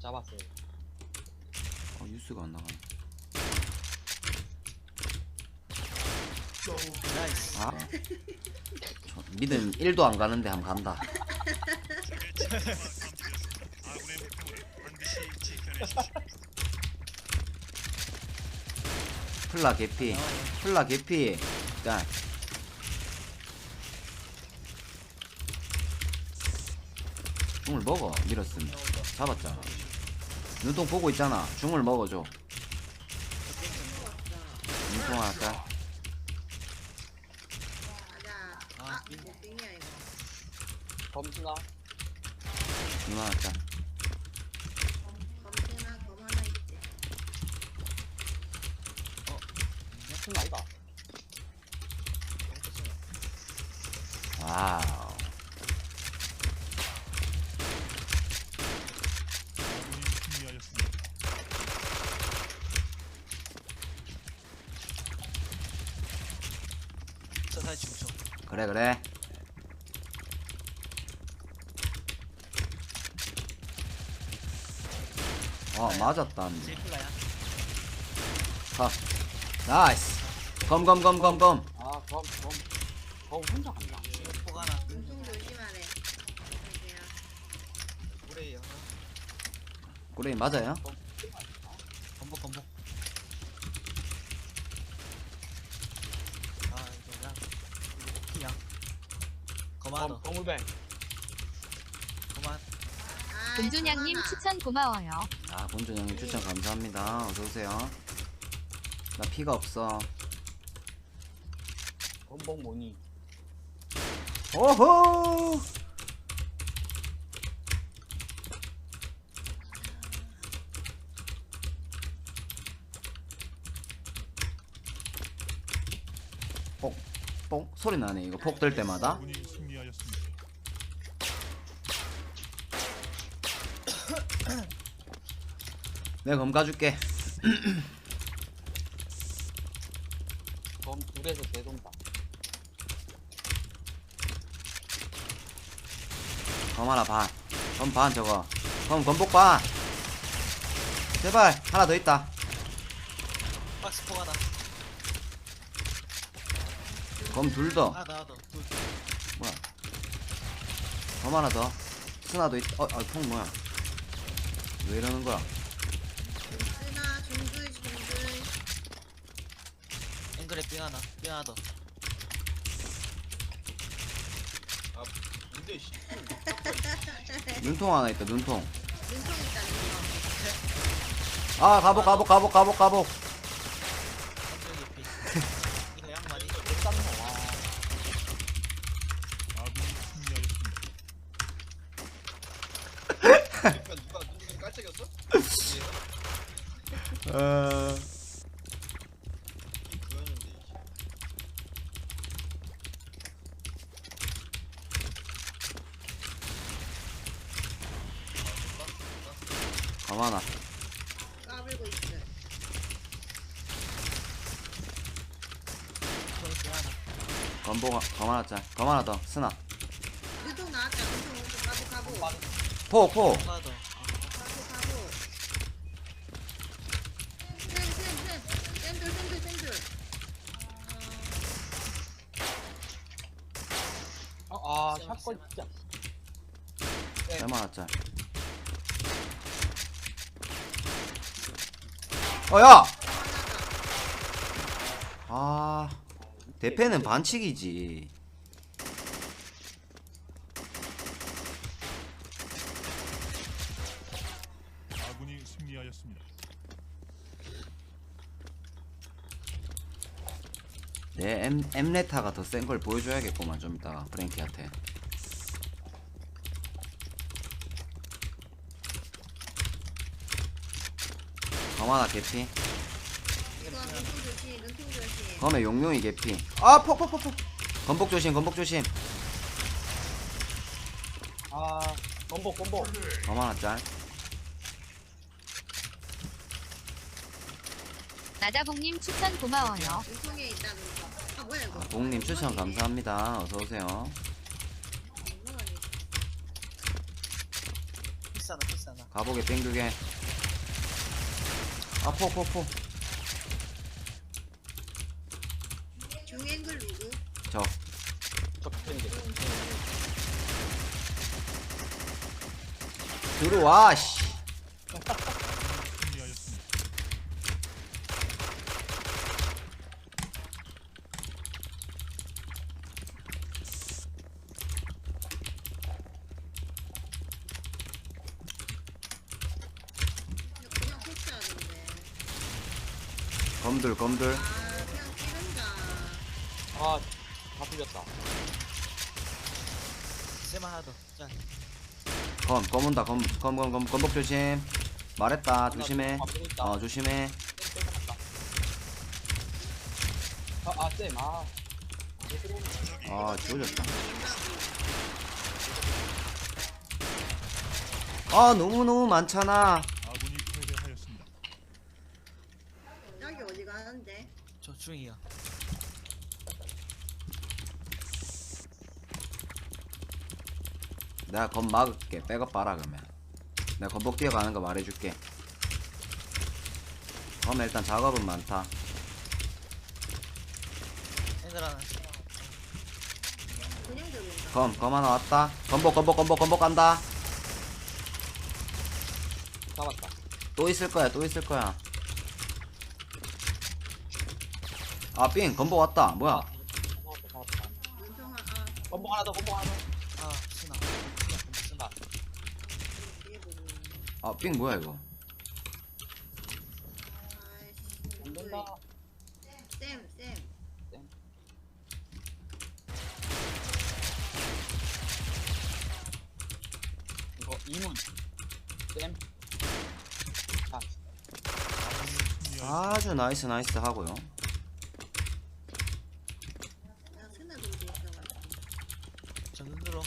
잡았어요. 어, 뉴스가 안 나가네. 나이스. 아. 저 믿음 1도 안 가는데 한 번 간다. 아군의 목표물을 반드시 지켜내십시오. 플라 개피. 플라 개피. 자. 중을 먹어. 밀었으면. 잡았잖아. 눈동 보고 있잖아. 중을 먹어줘. 눈동. 맞아. 아, 아. 범수나 짤. 검색나 검 하나 있지. 무슨 아이가? 와우. 아군이 승리하였습니다. 저 다시 중초. 그래, 그래. 어, 맞았다. 제일 플라야. 가. 나이스. 검, 검, 검, 검, 검. 아 그럼 그럼 그럼 혼자 간다. 폭 하나. 눈통 조심하래. 오레이 하나. 꾸레이 맞아요? 건복 건복. 아 이거 양. 이거 오키 양. 아, 금준양님 검 하나. 추천 고마워요. 아, 본준 형님 추천 감사합니다. 어서오세요. 나 피가 없어. 범벅 뭐니? 오호! 폭, 폭 소리 나네. 이거 폭 들 때마다. 내가 검 가줄게. 범 둘에서 대동다. 검 하나 반. 검 반 저거. 검 검복 반. 제발 하나 더 있다. 박스 폭 하나. 검 둘 더. 하나 더 하나 더. 둘. 뭐야? 검 하나 더. 스나도 있. 어, 아, 폭 뭐야? 왜 이러는 거야? 삥 하나. 삥 하나 더. 눈통 하나 있다. 눈통. 눈통 있다 눈통. 아, 가복 가복 가복 가복 가복. 앵글 피. 이거 양 많이. 땀나 와. 아군이 승리하였습니다. 누가 누구 깔짝이었어? 어. 그거였는데 검 하나. 까불고 있어. 검 하나 더. 스나. 눈통 나왔다. 눈통 가보 가보. 폭 폭. 폭 하나 더. 가보 가보. 쌤쌤 쌤 쌤들 쌤들 쌤들. 아, 아 샷건 진짜. 검 하나 짤. 어, 야! 아. 대패는 반칙이지. 아군이 승리하였습니다. 내 엠, 엠레타가 더 센 걸 보여줘야겠구만 좀 이따가 프랭키한테 검 하나 개피. 검에 용용이 개피 아 폭폭폭폭 건복 조심 건복 조심 아 범벅. 검 하나 짤 나다봉님 추천 고마워요. 눈통에 있다 눈통. 아 뭐야 이거? 봉님 추천 감사합니다 어서오세요 엉망하네. 비싸다 비싸. 하나. 가보게 땡그게 아포포포 중앵글 누구? 저. 들어와 씨 승리하였습니다. 그냥 폭주하던데. 검들 검들 아 다 풀렸다. 쌤 하나 더. 짠. 검 검은다 검검검검 검복 조심 말했다 조심해 아. 어 조심해 아, 아, 쌤, 아. 아 조졌다 아 너무너무 많잖아 아군이 패배하였습니다. 여기 어디 가는데? 저 중이요. 내가 검 막을게. 백업 봐라 그러면. 내가 검복 뛰어가는 거 말해줄게. 검 일단 작업은 많다. 들어온다. 검검 하나 왔다. 검복 검복 검복 검복 간다. 잡았다. 또 있을 거야 또 있을 거야 아삥 검복 왔다 뭐야 아, 건봉 하나 더, 건봉 하나 더. 아 신아. 신아 근데 신아. 뒤에 보고 있네. 아삥 뭐야 이거. 안 된다. 쌤, 쌤. 이거 이문. 쌤. 아주 나이스 나이스 하고요 나 스나 돌고 있어가지고. 저 눈으로.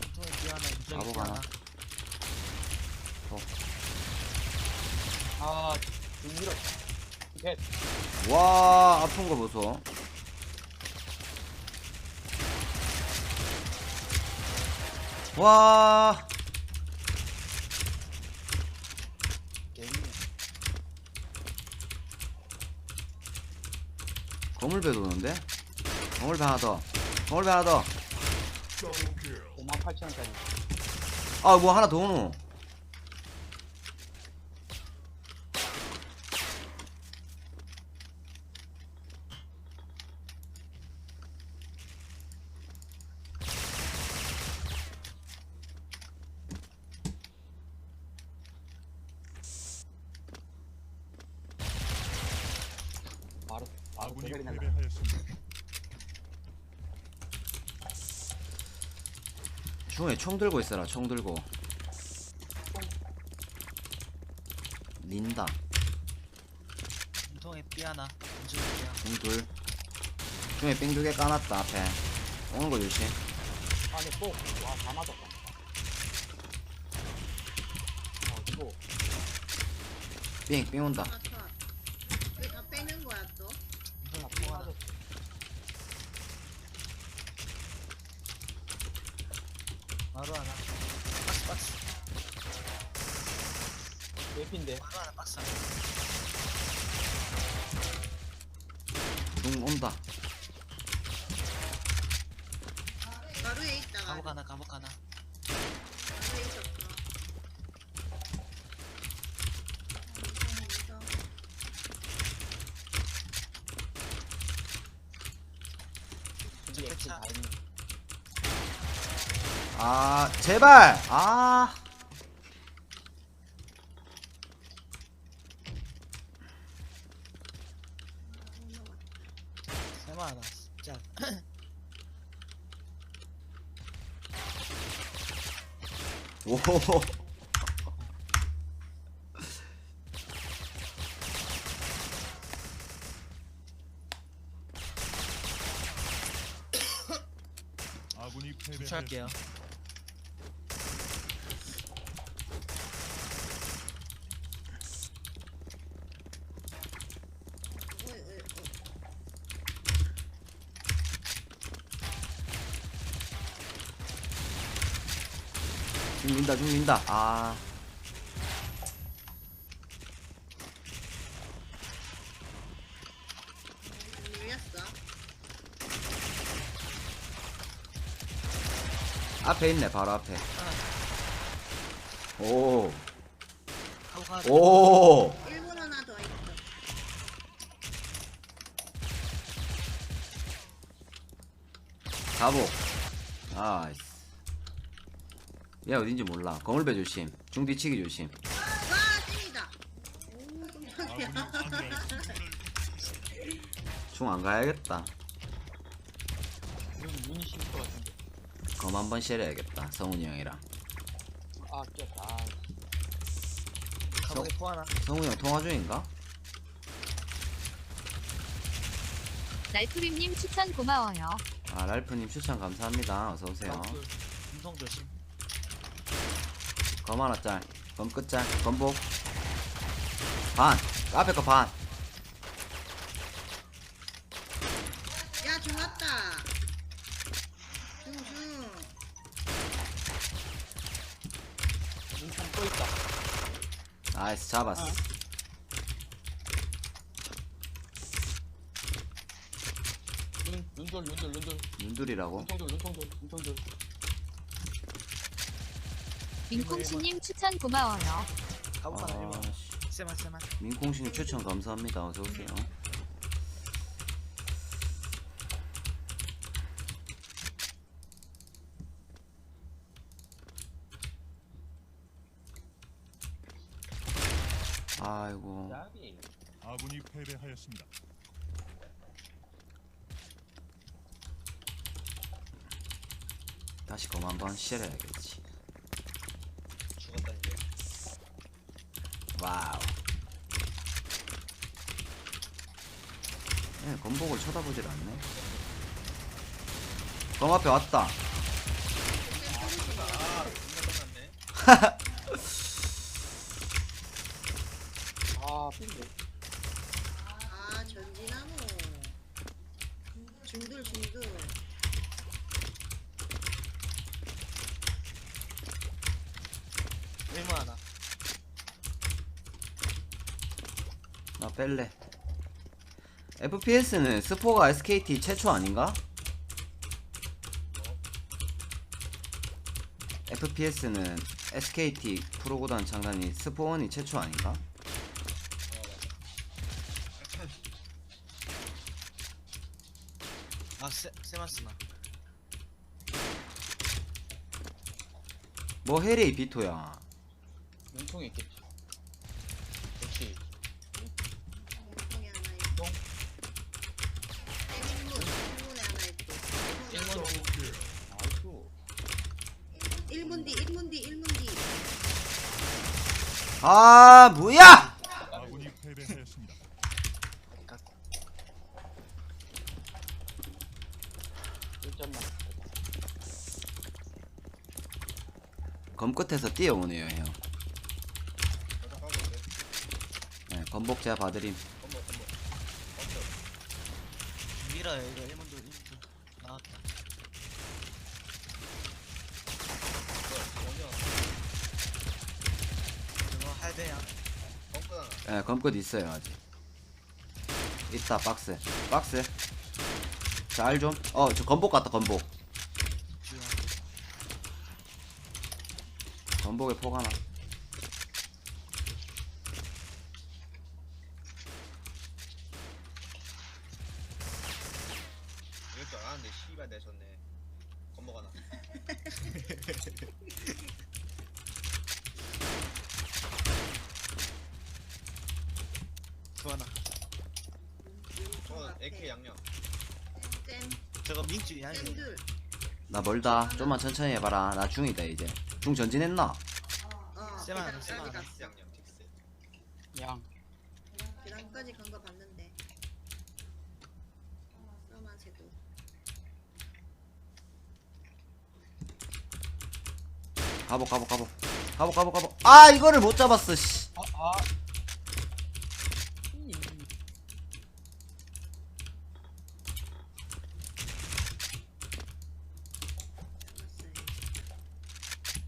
눈통에 뒤 하나. 바보 뒤 하나. 하나. 아, 밀어. 이렇게 와 아픈 거 보소 와 개미. 거물배 도는데? 거물배 하나 더. 거물배 하나 5만 8천 원짜리. 더아 뭐 하나 더 오노 바로, 대가리 날라. 패배하였습니다. 중에 총 들고 있어라 총 들고 린다 눈통에 삐 하나. 중둘 중에 삥두개 까놨다 앞에 오는 거 조심 아, 근데 또, 와, 다 맞았다. 아, 이거. 삥삥 온다 아, 빼는 거야, 또? 눈통에 아, 삐 하나. 맞았어. 마루 하나. 박스 박스. 웹인데. 마루 하나 박스 하나. 중 온다 가루에 있다가. 감옥 하나 감옥 하나. 가루에 있었어. 무서워. 이게 X 다 있는. 아 제발 아 세마 하나. 짠. 오 아군이 패배하였습니다. 부착할게요. 어이, 어이, 어이. 죽는다 죽는다 아 밀렸어. 앞에 있네 바로 앞에 오 하고 가. 오. 1분 하나 더 있어. 가복 나이스 얘 어딘지 몰라 거물배 조심 중뒤치기 조심 와, 찐이다. 오, 아군이 깜짝이야. 승리하였습니다. 중안 가야겠다 여기 문이 심을 것 같은데. 검 한번 쉐려야겠다 성훈이 형이랑 아, 끼었다. 아, 가방에 포 하나. 성훈이 형 통화 중인가? 날프림님 추천 고마워요. 아 랄프님 추천 감사합니다 어서오세요 어, 음성 조심. 검 하나 짤, 검 끝짤, 검복 반, 앞에 거 반. 야, 중 왔다. 중, 중. 눈총 또 있다. 나이스 잡았어. 눈, 눈돌, 눈돌, 눈돌. 눈둘이라고? 눈통돌, 눈통돌, 눈통돌. 민콩씨님 추천 고마워요. 가고 가나 아, 1번. 씨. 세만 세만. 민콩씨님 추천 감사합니다. 어서 오세요. 아이고 야비. 아군이 패배하였습니다. 다시 검 한번 쉐려야겠지. 죽었다 이제. 와우. 예, 검복을 쳐다보질 않네. 검 앞에 왔다. 아 끝났네. 아. 아, 전진나무. 중들, 중들. 하나. 나 뺄래. FPS는 스포가 SKT 최초 아닌가? FPS는 SKT 프로구단 창단이 스포원이 최초 아닌가? 아 세, 세만 쓰나. 뭐 헤레이 비토야. 눈통이 있겠지. 역시. 통에 하나 있고. 일문, 일문에 하나 있고. 일문. 아이고. 1문 뒤, 1문 뒤, 1문 뒤. 아 뭐야? 아군이 패배하였습니다. 어디 갔고. 1점만. 검 끝에서 뛰어오네요 형. 네, 검복 제가 봐드림. 밀어요 이거 1문도 1문도. 나왔다. 건너. 뭐냐? 이거 할배야. 네, 검끝 있어요 아직. 있다 박스. 박스. 잘 좀. 어, 저 검복 같다. 주요. 검복에 폭 하나. 이럴 줄 알았는데 씨발 내줬네. 건너 하나. 그 하나. 저건 AK 양념. 쌤, 저거 양이. 쌤들. 나 멀다. 좀만 천천히 해봐라. 나 중이다 이제. 중 전진했나? 어, 쌤 하나, 계단- 쌤 하나. 틱스 양념 틱스. 양. 계단까지 간 거 봤는데. 가복 가복 가복. 가복 가복 가복. 아 이거를 못 잡았어. 씨. 아, 아.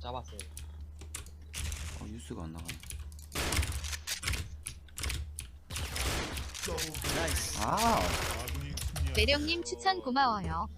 잡았어요. 잡았어요. 뉴스가 안 나가네. 나이스 아, 아군이 승리하였습니다. 매력님 추천 고마워요.